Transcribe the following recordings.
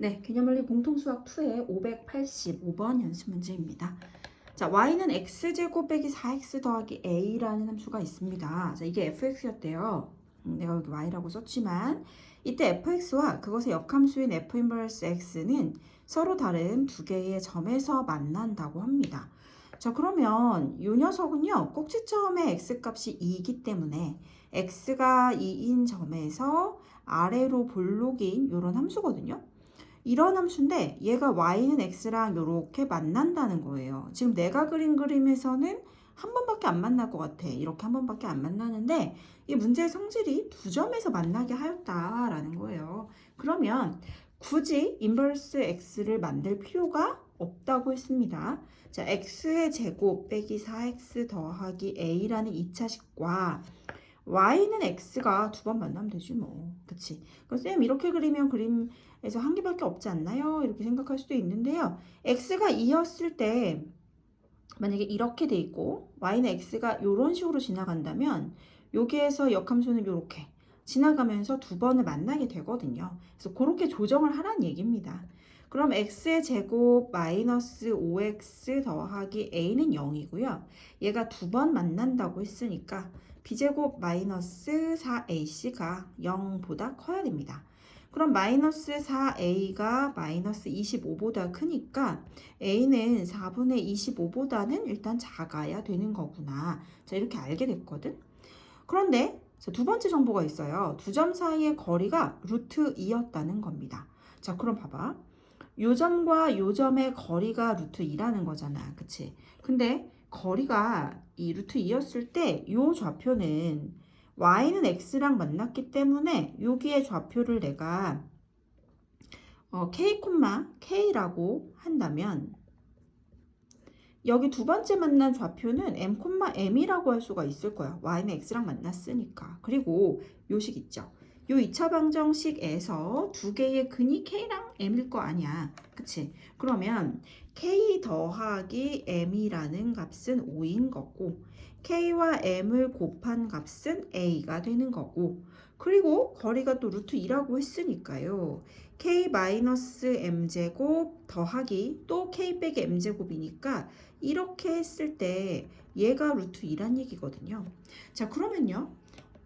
네, 개념원리 공통수학 2의 585번 연습 문제입니다. 자, y는 x제곱 빼기 4x 더하기 a라는 함수가 있습니다. 자, 이게 fx였대요. 음, 내가 여기 y라고 썼지만 이때 fx와 그것의 역함수인 f 인버스 x는 서로 다른 두 개의 점에서 만난다고 합니다. 자, 그러면 이 녀석은요. 꼭지점의 x값이 2이기 때문에 x가 2인 점에서 아래로 볼록인 이런 함수거든요. 이런 함수인데 얘가 y는 x랑 이렇게 만난다는 거예요. 지금 내가 그린 그림에서는 한 번밖에 안 만날 것 같아. 이렇게 한 번밖에 안 만나는데 이 문제의 성질이 두 점에서 만나게 하였다라는 거예요. 그러면 굳이 인버스 x를 만들 필요가 없다고 했습니다. 자, x의 제곱 빼기 4x 더하기 a라는 2차식과 y는 x가 두 번 만나면 되지 뭐. 그치? 쌤 이렇게 그리면 그림에서 한 개밖에 없지 않나요? 이렇게 생각할 수도 있는데요. x가 2였을 때 만약에 이렇게 돼 있고 y는 x가 이런 식으로 지나간다면 여기에서 역함수는 이렇게 지나가면서 두 번을 만나게 되거든요. 그래서 그렇게 조정을 하라는 얘기입니다. 그럼 x의 제곱 마이너스 5x 더하기 a는 0이고요. 얘가 두 번 만난다고 했으니까 b제곱 마이너스 4ac가 0보다 커야 됩니다. 그럼 마이너스 4a가 마이너스 25보다 크니까 a는 4분의 25보다는 일단 작아야 되는 거구나. 자, 이렇게 알게 됐거든. 그런데 자, 두 번째 정보가 있어요. 두 점 사이의 거리가 루트 2였다는 겁니다. 자, 그럼 봐봐. 요 점과 요 점의 거리가 루트 2라는 거잖아. 그치? 근데 거리가 이 루트 2였을 때 요 좌표는 y는 x랑 만났기 때문에 여기에 좌표를 내가 어, k, k라고 한다면 여기 두 번째 만난 좌표는 m, m이라고 할 수가 있을 거야. y는 x랑 만났으니까. 그리고 요식 있죠. 요 2차 방정식에서 두 개의 근이 k랑 m일 거 아니야. 그치? 그러면 k 더하기 m이라는 값은 5인 거고 k와 m을 곱한 값은 a가 되는 거고 그리고 거리가 또 루트 2라고 했으니까요. k 마이너스 m제곱 더하기 또 k 빼기 m제곱이니까 이렇게 했을 때 얘가 루트 2란 얘기거든요. 자 그러면요.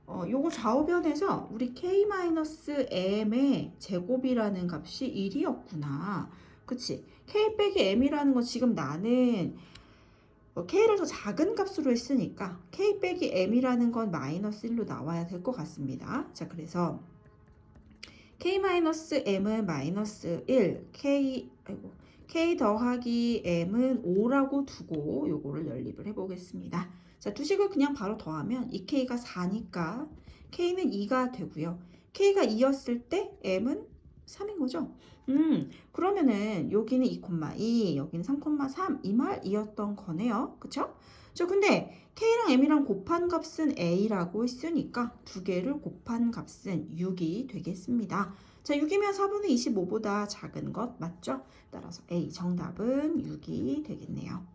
어, 요거 좌우변에서 우리 k 마이너스 m의 제곱이라는 값이 1이었구나. 그치? k 빼기 m이라는 거 지금 나는 어, k를 더 작은 값으로 했으니까 k 빼기 m이라는 건 마이너스 1로 나와야 될 것 같습니다. 자, 그래서 k 마이너스 m은 마이너스 1, k 아이고 k 더하기 m은 5라고 두고 요거를 연립을 해보겠습니다. 자, 두 식을 그냥 바로 더하면 이 k가 4니까 k는 2가 되고요. k가 2였을 때 m은 3인 거죠? 음, 그러면은 여기는 2,2, 여기는 3,3 이 말이었던 거네요. 그쵸? 저 근데 k랑 m이랑 곱한 값은 a라고 했으니까 두 개를 곱한 값은 6이 되겠습니다. 자, 6이면 4분의 25보다 작은 것 맞죠? 따라서 a 정답은 6이 되겠네요.